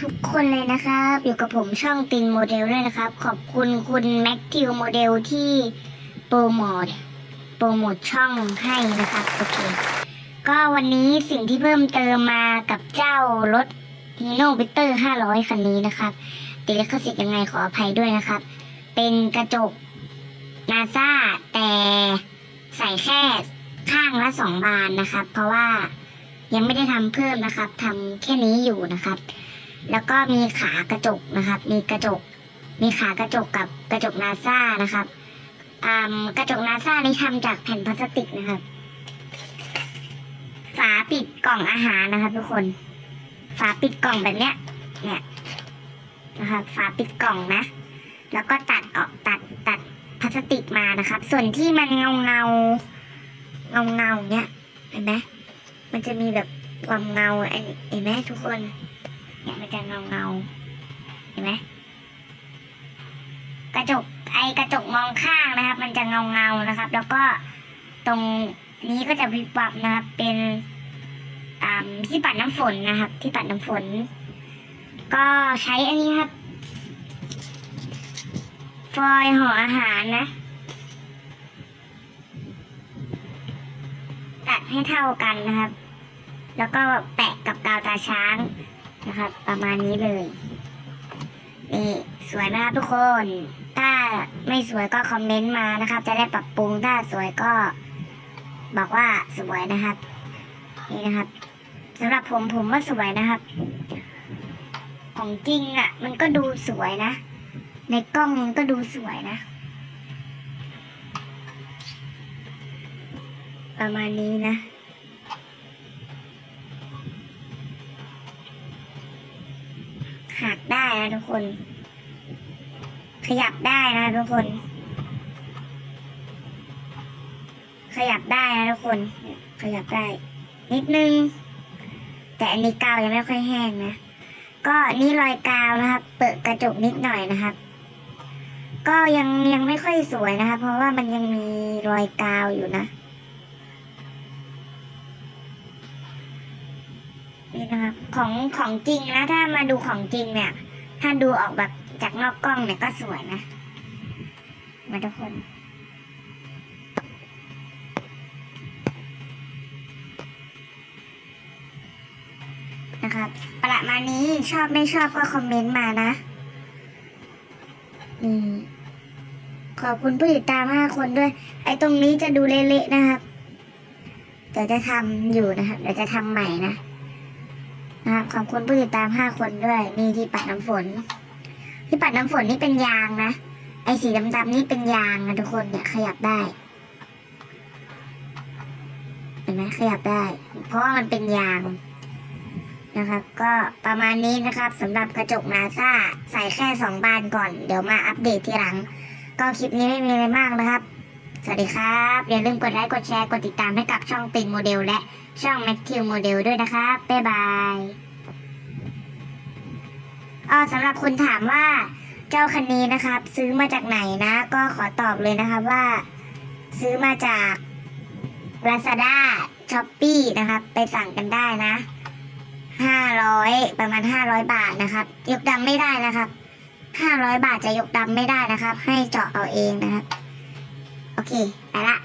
ทุกคนเลยนะครับ อยู่กับผมช่องตินโมเดลด้วยนะครับ ขอบคุณคุณแม็กทิวโมเดลที่โปรโมทโปรโมทช่องให้นะครับโอเคก็วันนี้สิ่งที่เพิ่มเติมมากับเจ้ารถฮีโน่บิเตอร์500 คันนี้นะครับติดลิขสิทธิ์ยังไงขออภัยด้วยนะครับ เป็นกระจกนาซาแต่ใส่แค่ข้างละสองบานนะครับ เพราะว่า ยังไม่ได้ทำเพิ่มนะครับทำแค่นี้อยู่นะครับ แล้วก็มีขากระจกนะครับ มีกระจก มีขากระจกกับกระจกนาซ่านะครับอ่ากระจกนาซ่านี่ทำจากแผ่นพลาสติกนะครับ ฝาปิดกล่องอาหารนะครับ ทุกคน ฝาปิดกล่องแบบเนี้ย เนี่ยนะครับ ฝาปิดกล่องนะ แล้วก็ตัดออกตัดตัดพลาสติกมานะครับ ส่วนที่มันเงาเงาเงาเงาเนี้ยเห็นไหม มันจะมีแบบความเงาอันนี้เห็นไหมทุกคนเนี่ยมันจะเงาเงาเห็นไหมกระจกไอกระจกมองข้างนะครับ มันจะเงาเงานะครับ แล้วก็ตรงนี้ก็จะวิบวับนะครับ เป็นที่ปัดน้ำฝนนะครับ ที่ปัดน้ำฝน ก็ใช้อันนี้ครับ ฟอยล์ห่ออาหารนะ ตัดให้เท่ากันนะครับ แล้วก็แปะกับกาวตาช้างนะครับ ประมาณนี้เลยนี่สวยไหมครับทุกคน ถ้าไม่สวยก็คอมเมนต์มานะครับ จะได้ปรับปรุงถ้าสวยก็บอกว่าสวยนะครับนี่นะครับสำหรับผมผมว่าสวยนะครับ ของจริงอะ มันก็ดูสวยนะ ในกล้องมันก็ดูสวยนะ ประมาณนี้นะ ได้นะทุกคน ขยับได้นะทุกคน ขยับได้นะทุกคน ขยับได้ นิดนึง แต่อันนี้กาวยังไม่ค่อยแห้งนะ ก็นี่รอยกาวนะครับ เปิดกระจกนิดหน่อยนะครับ ก็ยังยังไม่ค่อยสวยนะคะเพราะว่ามันยังมีรอยกาวอยู่นะ นะครับ ของของจริงนะถ้ามาดูของจริงเนี่ย ถ้าดูออกแบบจากนอกกล้องเนี่ยก็สวยนะ มาทุกคนนะครับประมาณนี้ชอบไม่ชอบก็คอมเมนต์มานะอืมขอบคุณผู้ติดตามห้าคนด้วย ไอ้ตรงนี้จะดูเละๆนะครับ เดี๋ยวจะทำอยู่นะครับ เดี๋ยวจะทำใหม่นะ นะครับขอบคุณผู้ติดตามห้าคนด้วยนี่ที่ปัดน้ำฝน ที่ปัดน้ำฝนนี่เป็นยางนะ ไอสีดำๆนี่เป็นยางนะทุกคนเนี่ยขยับได้ เห็นไหมขยับได้ เพราะว่ามันเป็นยางนะครับ ก็ประมาณนี้นะครับสำหรับกระจกนาซาใส่แค่สองบานก่อน เดี๋ยวมาอัปเดตทีหลัง ก็คลิปนี้ไม่มีอะไรมากนะครับ สวัสดีครับ อย่าลืมกดไลค์ กดแชร์ กดติดตามให้กับช่องตินโมเดล และช่องแม็กทิวโมเดลด้วยนะครับ บ๊ายบายอ๋อสำหรับคุณถามว่าเจ้าคันนี้นะครับ ซื้อมาจากไหนนะ ก็ขอตอบเลยนะครับว่า ซื้อมาจาก Lazada s h o p e e นะครับ ไปสั่งกันได้นะห้าร้อยประมาณห้าร้อยบาทนะครับ ยกดำไม่ได้นะครับห้าร้อยบาทจะยกดำไม่ได้นะครับ ให้เจาะเอาเองนะครับ โอเคไปละ